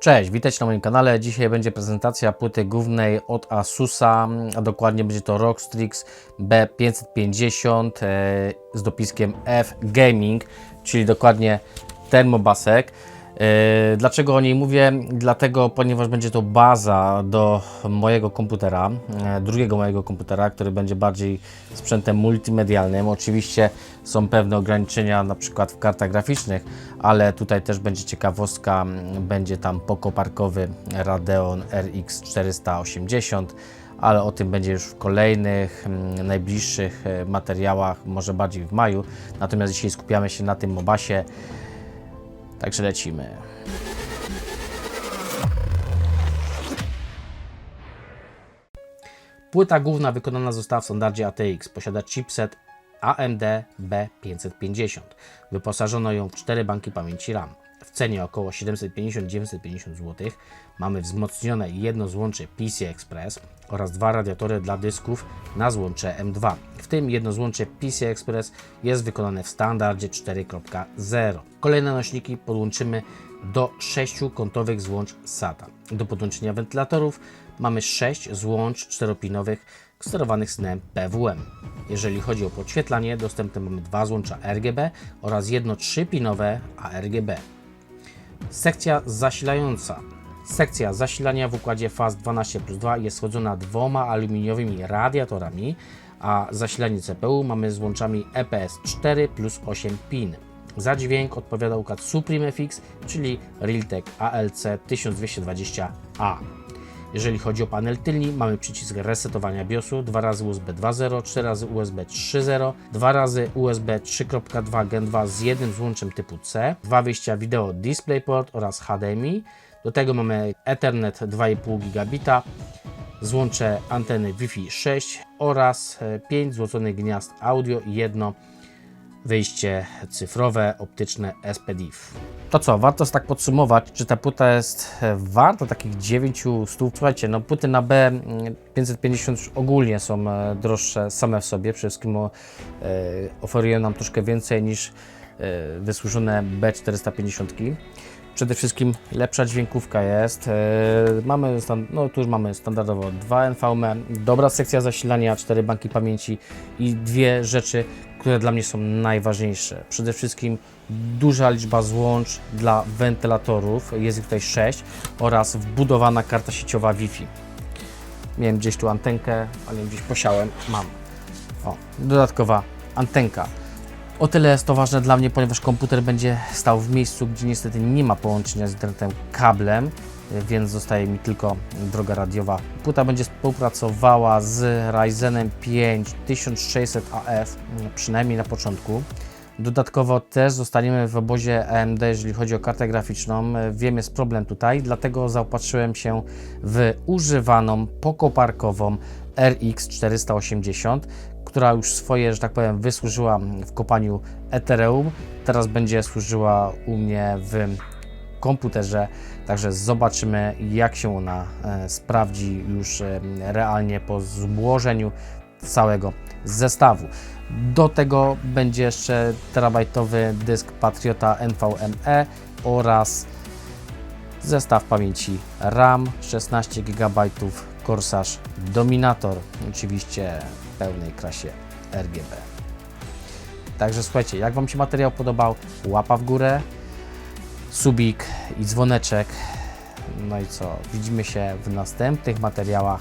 Cześć, witajcie na moim kanale. Dzisiaj będzie prezentacja płyty głównej od Asusa, a dokładnie będzie to Rockstrix B550 e, z dopiskiem F Gaming, czyli dokładnie ten mobasek. E, Dlaczego o niej mówię? Dlatego, ponieważ będzie to baza do mojego komputera, e, drugiego mojego komputera, który będzie bardziej sprzętem multimedialnym. Oczywiście są pewne ograniczenia, na przykład w kartach graficznych, ale tutaj też będzie ciekawostka, będzie tam pokoparkowy Radeon RX 480 ale o tym będzie już w kolejnych, mm, najbliższych e, materiałach, może bardziej w maju. Natomiast dzisiaj skupiamy się na tym mobasie. Także lecimy. Płyta główna wykonana została w standardzie ATX. Posiada chipset AMD B550. Wyposażono ją w 4 banki pamięci RAM. Cenie około 750-950 zł mamy wzmocnione jedno złącze PCI Express oraz dwa radiatory dla dysków na złącze M2. W tym jedno złącze PCI Express jest wykonane w standardzie 4.0. Kolejne nośniki podłączymy do 6 kątowych złącz SATA. Do podłączenia wentylatorów mamy 6 złącz czteropinowych sterowanych snem PWM. Jeżeli chodzi o podświetlanie, dostępne mamy dwa złącza RGB oraz jedno 3-pinowe ARGB. Sekcja zasilająca. Sekcja zasilania w układzie faz 12 plus 2 jest schodzona dwoma aluminiowymi radiatorami, a zasilanie CPU mamy z łączami EPS 4 plus 8 pin. Za dźwięk odpowiada układ Supreme FX, czyli Realtek ALC 1220A. Jeżeli chodzi o panel tylni, mamy przycisk resetowania BIOSu, 2 razy USB 2.0, 4 razy USB 3.0, 2 razy USB 3.2 Gen 2 z jednym złączem typu C, dwa wyjścia wideo DisplayPort oraz HDMI. Do tego mamy Ethernet 2,5 gigabita, złącze anteny Wi-Fi 6 oraz 5 złoconych gniazd audio i jedno wyjście cyfrowe, optyczne SPDIF. To co, warto tak podsumować, czy ta płyta jest e, warta takich 900 Słuchajcie, no płyty na B550 już ogólnie są e, droższe same w sobie, przede wszystkim e, oferują nam troszkę więcej niż wysłużone B450. Przede wszystkim lepsza dźwiękówka jest. E, mamy, no tu już mamy standardowo dwa NVMe, dobra sekcja zasilania, cztery banki pamięci i dwie rzeczy, które dla mnie są najważniejsze. Przede wszystkim duża liczba złącz dla wentylatorów, jest ich tutaj 6 oraz wbudowana karta sieciowa Wi-Fi. Miałem gdzieś tu antenkę, ale gdzieś posiałem, mam. O, dodatkowa antenka. O tyle jest to ważne dla mnie, ponieważ komputer będzie stał w miejscu, gdzie niestety nie ma połączenia z internetem kablem, więc zostaje mi tylko droga radiowa. Płyta będzie współpracowała z Ryzenem 5 1600AF, przynajmniej na początku. Dodatkowo też zostaniemy w obozie AMD, jeżeli chodzi o kartę graficzną. Wiem, jest problem tutaj, dlatego zaopatrzyłem się w używaną, pokoparkową RX 480, która już swoje, że tak powiem, wysłużyła w kopaniu Ethereum. Teraz będzie służyła u mnie w komputerze, także zobaczymy jak się ona e, sprawdzi już e, realnie po złożeniu całego zestawu. Do tego będzie jeszcze terabajtowy dysk Patriota NVMe oraz zestaw pamięci RAM 16 GB Corsair Dominator, oczywiście w pełnej krasie RGB. Także słuchajcie, jak Wam się materiał podobał, łapa w górę, subik i dzwoneczek. No i co, widzimy się w następnych materiałach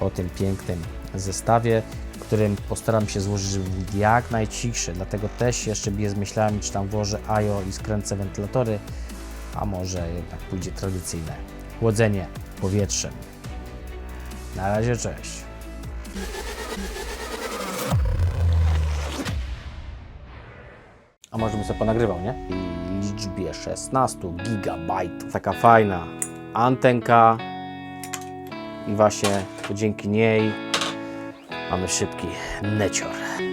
o tym pięknym zestawie, którym postaram się złożyć, żeby był jak najcichszy. Dlatego też jeszcze biję z myślami, czy tam włożę IO i skręcę wentylatory, a może jednak pójdzie tradycyjne chłodzenie powietrzem. Na razie, cześć. A może bym sobie ponagrywał, nie? I liczbie 16 gigabajtów. Taka fajna antenka i właśnie dzięki niej mamy szybki necior.